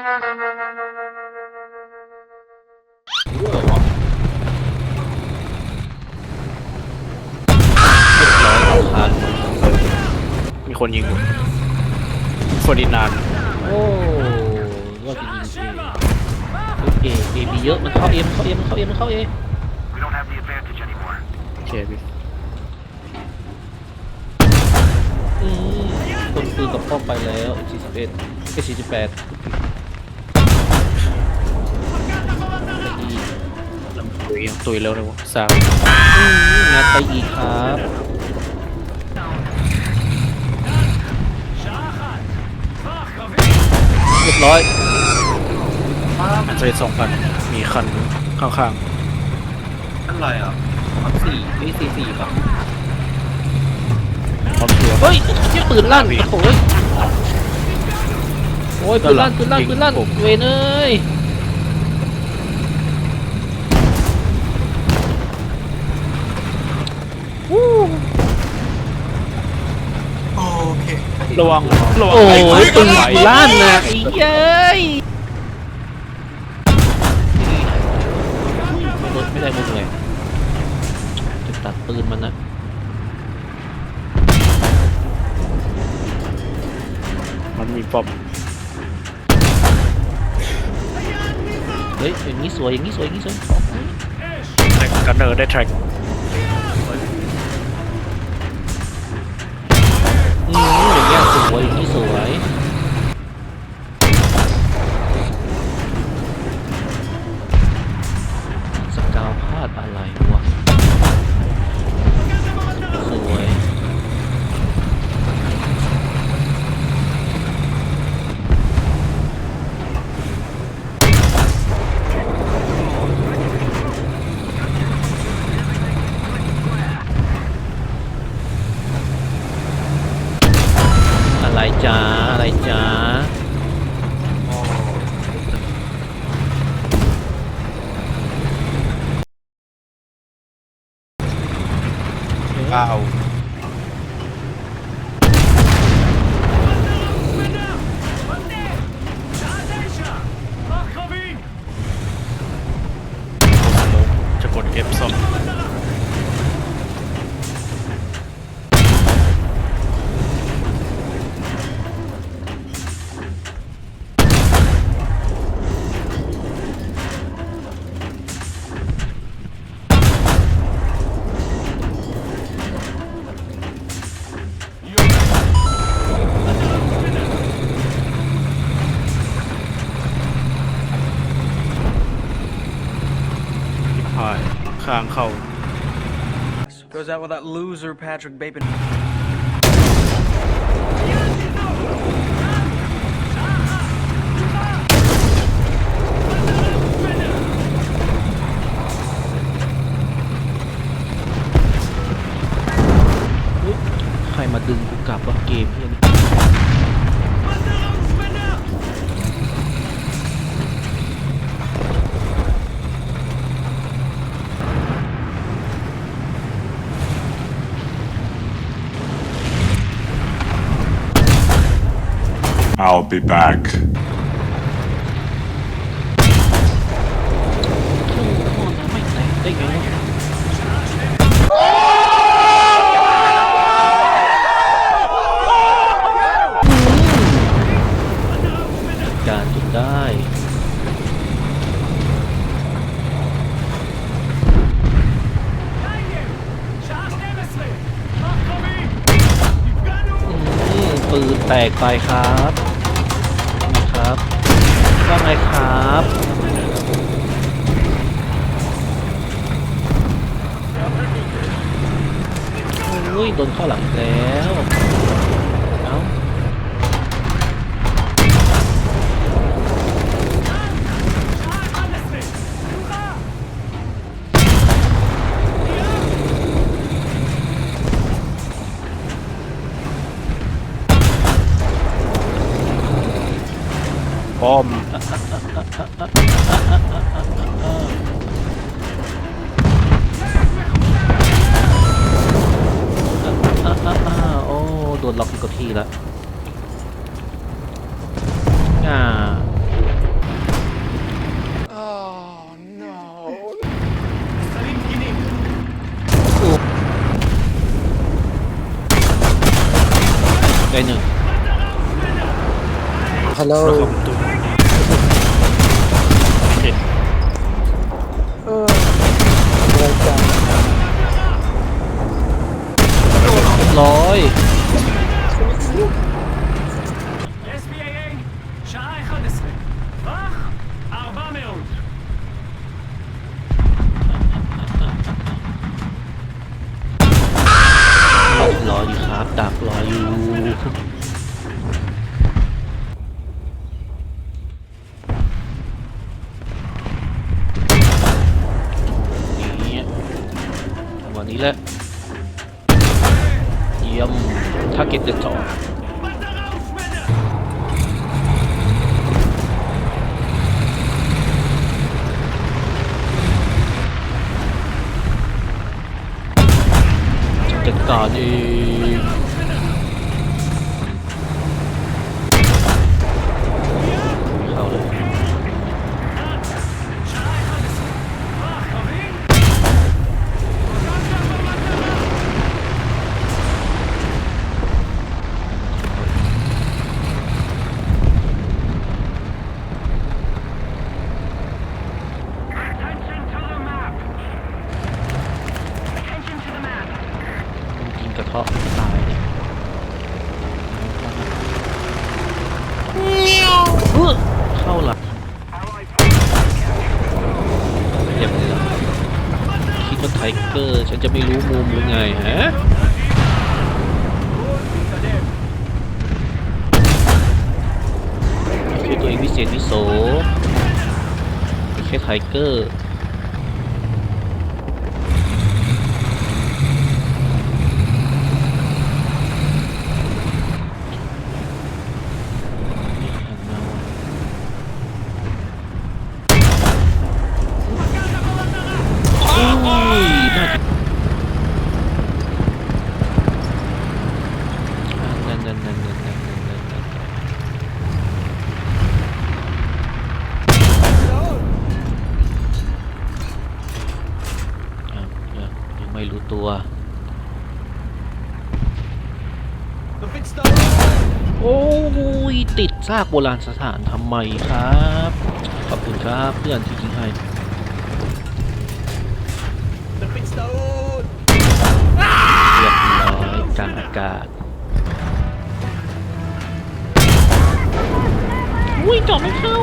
รู้เหรอวะร้อยคันมีคนยิงอยู่ฟอร์ดินานด์โอ้ว่าจะยิงเอเอเอมีเยอะมันเข้าเอมันเข้าเอมันเข้าเอมันเข้าเอ We don't have the advantage anymore. โอเคพี่อืมคนปืนกับป้อมไปแล้ว 41เอ48 ตุยยังตุยเร็วเลยวะสามงัดไปอีกครับเรียบร้อยอันเทรดสองพันมีคันข้างอะไรอะสามสี่นี่สี่สี่ป่ะๆพร้อมตัวเฮ้ยที่ปืนลั่นโอ้ยโอ้ยปืนลั่นปืนลั่นปืนลั่นเวนเอ้ย ระวังระวังโอ้ไอ้ยปืนไหลลั่นนะไอ้เย้ยรถไม่ได้มุกเลยจะตัดปืนมันนะมันมีป๊อปเฮ้ยอย่างนี้สวยอย่างนี้สวยอย่างนี้สวยแทร็กกันเนอร์ได้แทร็ก อืมอย่างเงี้ยสวยอย่างนี้สวย สกาวพลาดอะไรวะสวย อะไรจ้าอะไรจ้า ว้ Goes out with that loser Patrick Bateman. อุ๊ยใครมาดึงกูกลับว่าเกมเฮียนี่ I'll be back. ไม่แตกได้ไงวะการจนได้ ปืนแตกไปครับ ว่าไงครับโอ้ยโดนข้อหลังแล้ว ป้อมโอ้โดนล็อกที่กัที่แล้วอ่า Oh no. ได้หนึ่งฮัลโหลตัว และเยี่ยมถ้าเก็ตเดอดต่อดการเองเข้าเลย Attention to the map. Attention to the map. ยิงกระเทาะตายเนี่ยเฮ้อเข้าหลังเรียบเลยละคิดว่า ไทเกอร์ฉันจะไม่รู้มุมหรือไงฮะคิดตัวเองวิเศษวิโสไม่ใช่ไทเกอร์ ตัว โอ้ย ติดซากโบราณสถานทำไมครับ ขอบคุณครับเพื่อนที่ยิงให้เรียบร้อยกลางอากาศอุ้ยจอดไม่เข้า